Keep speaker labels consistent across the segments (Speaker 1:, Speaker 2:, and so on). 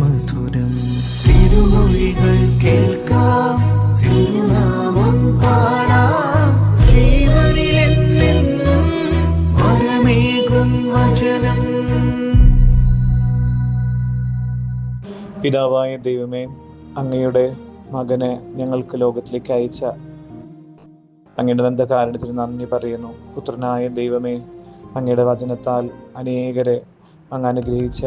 Speaker 1: മധുരം. തിരുമൊഴികൾ കേൾക്കാം തിരുനാമം പാടാം. ജീവനിലെന്നെന്നും വരമേകും വചനം.
Speaker 2: പിതാവായ ദൈവമേ അങ്ങയുടെ മകനെ ഞങ്ങൾക്ക് ലോകത്തിലേക്ക് അയച്ച അങ്ങയുടെ നന്ദകാരണത്തിന് നന്ദി പറയുന്നു. പുത്രനായ ദൈവമേ അങ്ങയുടെ വചനത്താൽ അനേകരെ അങ്ങ് അനുഗ്രഹിച്ച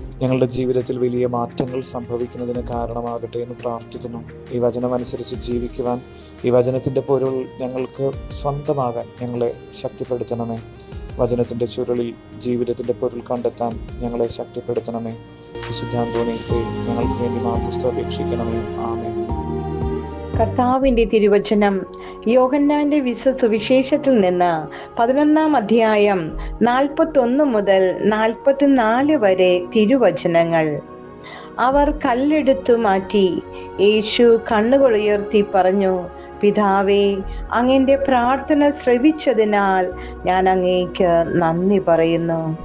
Speaker 2: ഞങ്ങളുടെ ജീവിതത്തിൽ വലിയ മാറ്റങ്ങൾ സംഭവിക്കുന്നതിന് കാരണമാകട്ടെ എന്ന് പ്രാർത്ഥിക്കുന്നു. ഈ വചനമനുസരിച്ച് ജീവിക്കുവാൻ ഈ വചനത്തിന്റെ പൊരുൾ ഞങ്ങൾക്ക് സ്വന്തമാകാൻ ഞങ്ങളെ ശക്തിപ്പെടുത്തണമേ. വചനത്തിന്റെ ചുരുളിൽ ജീവിതത്തിന്റെ പൊരുൾ കണ്ടെത്താൻ ഞങ്ങളെ ശക്തിപ്പെടുത്തണമേ. വിശുദ്ധാന്തോണീസെ ഞങ്ങൾക്ക് വേണ്ടി മാർഗസ്ഥ അപേക്ഷിക്കണമേ. ആമേ
Speaker 3: കർത്താവിന്റെ തിരുവചനം യോഹന്നാന്റെ വിശ്വ സുവിശേഷത്തിൽ നിന്ന് പതിനൊന്നാം അധ്യായം നാൽപ്പത്തൊന്ന് മുതൽ നാൽപ്പത്തിനാല് വരെ തിരുവചനങ്ങൾ. അവർ കല്ലെടുത്തു മാറ്റി. യേശു കണ്ണുകൾ ഉയർത്തി പറഞ്ഞു പിതാവേ അങ്ങന്റെ പ്രാർത്ഥന ശ്രവിച്ചതിനാൽ ഞാൻ അങ്ങേക്ക് നന്ദി പറയുന്നു.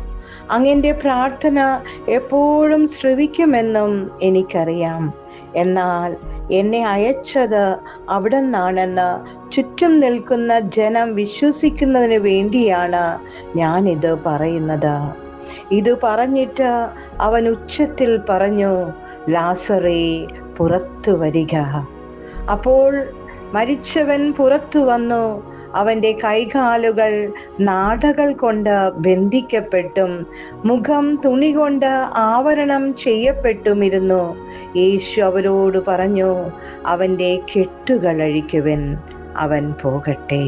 Speaker 3: അങ്ങന്റെ പ്രാർത്ഥന എപ്പോഴും ശ്രവിക്കുമെന്നും എനിക്കറിയാം. എന്നാൽ എന്നെ അയച്ചത് അവിടെ നിന്നാണെന്ന് ചുറ്റും നിൽക്കുന്ന ജനം വിശ്വസിക്കുന്നതിന് വേണ്ടിയാണ് ഞാൻ ഞാനിത് പറയുന്നത്. ഇത് പറഞ്ഞിട്ട് അവൻ ഉച്ചത്തിൽ പറഞ്ഞു ലാസറേ പുറത്തു വരിക. അപ്പോൾ മരിച്ചവൻ പുറത്തു വന്നു. അവന്റെ കൈകാലുകൾ നാടകൾ കൊണ്ട് ബന്ധിക്കപ്പെട്ടും മുഖം തുണി കൊണ്ട് ആവരണം ചെയ്യപ്പെട്ടുമിരുന്നു. യേശു അവരോട് പറഞ്ഞു അവന്റെ കെട്ടുകൾ അഴിക്കുവൻ അവൻ പോകട്ടെ.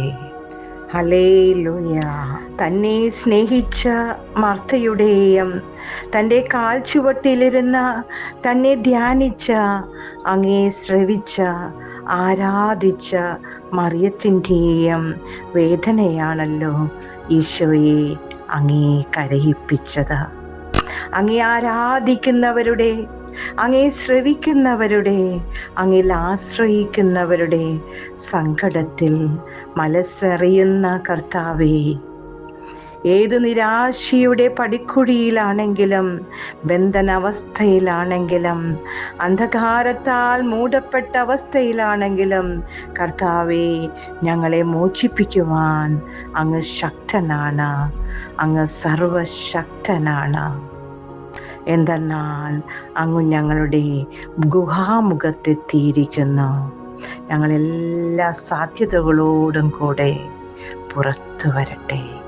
Speaker 3: ഹലേലുയ തന്നെ സ്നേഹിച്ച മർത്തയുടെയും തന്റെ കാൽ ചുവട്ടിലിരുന്ന തന്നെ ധ്യാനിച്ച അങ്ങേ ശ്രവിച്ച ആരാധിച്ച മറിയത്തിന്റെയും വേദനയാണല്ലോ ഈശോയെ അങ്ങേ കരയിപ്പിച്ചത്. അങ്ങേ ആരാധിക്കുന്നവരുടെ അങ്ങേ ശ്രവിക്കുന്നവരുടെ അങ്ങിൽ ആശ്രയിക്കുന്നവരുടെ സങ്കടത്തിൽ മനസ്സറിയുന്ന കർത്താവേ ഏത് നിരാശയുടെ പടിക്കുഴിയിലാണെങ്കിലും ബന്ധനാവസ്ഥയിലാണെങ്കിലും അന്ധകാരത്താൽ മൂടപ്പെട്ട അവസ്ഥയിലാണെങ്കിലും കർത്താവെ ഞങ്ങളെ മോചിപ്പിക്കുവാൻ അങ്ങ് ശക്തനാണ് അങ്ങ് സർവശക്തനാണ്. എന്തെന്നാൽ അങ്ങ് ഞങ്ങളുടെ ഗുഹാമുഖത്തെത്തിയിരിക്കുന്നു. ഞങ്ങളെല്ലാ സാധ്യതകളോടും കൂടെ പുറത്തു വരട്ടെ